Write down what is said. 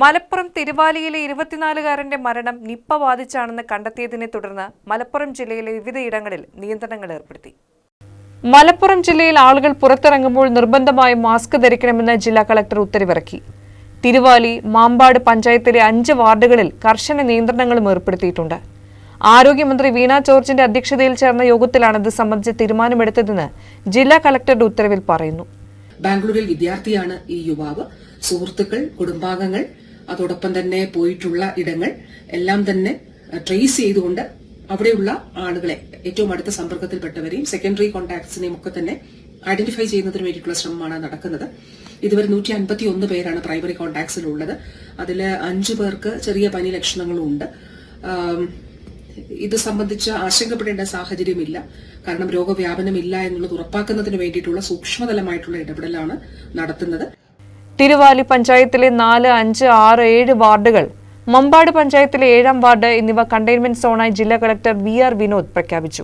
മലപ്പുറം തിരുവാലിയിലെ ഇരുപത്തിനാലുകാരന്റെ മരണം നിപ്പ ബാധിച്ചാണെന്ന് കണ്ടെത്തിയതിനെ തുടർന്ന് മലപ്പുറം ജില്ലയിലെ വിവിധയിടങ്ങളിൽ നിയന്ത്രണങ്ങൾ ഏർപ്പെടുത്തി. മലപ്പുറം ജില്ലയിൽ ആളുകൾ പുറത്തിറങ്ങുമ്പോൾ നിർബന്ധമായും മാസ്ക് ധരിക്കണമെന്ന് ജില്ലാ കളക്ടർ ഉത്തരവിറക്കി. തിരുവാലി മാമ്പാട് പഞ്ചായത്തിലെ അഞ്ച് വാർഡുകളിൽ കർശന നിയന്ത്രണങ്ങളും ഏർപ്പെടുത്തിയിട്ടുണ്ട്. ആരോഗ്യമന്ത്രി വീണ ജോർജിന്റെ അധ്യക്ഷതയിൽ ചേർന്ന യോഗത്തിലാണ് ഇത് സംബന്ധിച്ച് തീരുമാനമെടുത്തതെന്ന് ജില്ലാ കളക്ടറുടെ ഉത്തരവിൽ പറയുന്നു. ബാംഗ്ലൂരിൽ വിദ്യാർത്ഥിയാണ് ഈ യുവാവ്. സുഹൃത്തുക്കൾ കുടുംബാംഗങ്ങൾ അതോടൊപ്പം തന്നെ പോയിട്ടുള്ള ഇടങ്ങൾ എല്ലാം തന്നെ ട്രേസ് ചെയ്തുകൊണ്ട് അവിടെയുള്ള ആളുകളെ ഏറ്റവും അടുത്ത സമ്പർക്കത്തിൽപ്പെട്ടവരെയും സെക്കൻഡറി കോൺടാക്ട്സിനെയും ഒക്കെ തന്നെ ഐഡന്റിഫൈ ചെയ്യുന്നതിന് വേണ്ടിയിട്ടുള്ള ശ്രമമാണ് നടക്കുന്നത്. ഇതുവരെ നൂറ്റി അൻപത്തി ഒന്ന് പേരാണ് പ്രൈമറി കോൺടാക്ട്സിലുള്ളത് അതിൽ അഞ്ചു പേർക്ക് ചെറിയ പനി ലക്ഷണങ്ങളും ഉണ്ട് ഇത് സംബന്ധിച്ച് ആശങ്കപ്പെടേണ്ട സാഹചര്യമില്ല. കാരണം രോഗവ്യാപനമില്ല എന്നുള്ളത് ഉറപ്പാക്കുന്നതിന് വേണ്ടിയിട്ടുള്ള സൂക്ഷ്മതലമായിട്ടുള്ള ഇടപെടലാണ് നടത്തുന്നത്. തിരുവാലി പഞ്ചായത്തിലെ നാല് അഞ്ച് ആറ് ഏഴ് വാർഡുകൾ മമ്പാട് പഞ്ചായത്തിലെ ഏഴാം വാർഡ് എന്നിവ കണ്ടെയ്ൻമെന്റ് സോണായി ജില്ലാ കളക്ടർ വി ആർ വിനോദ് പ്രഖ്യാപിച്ചു.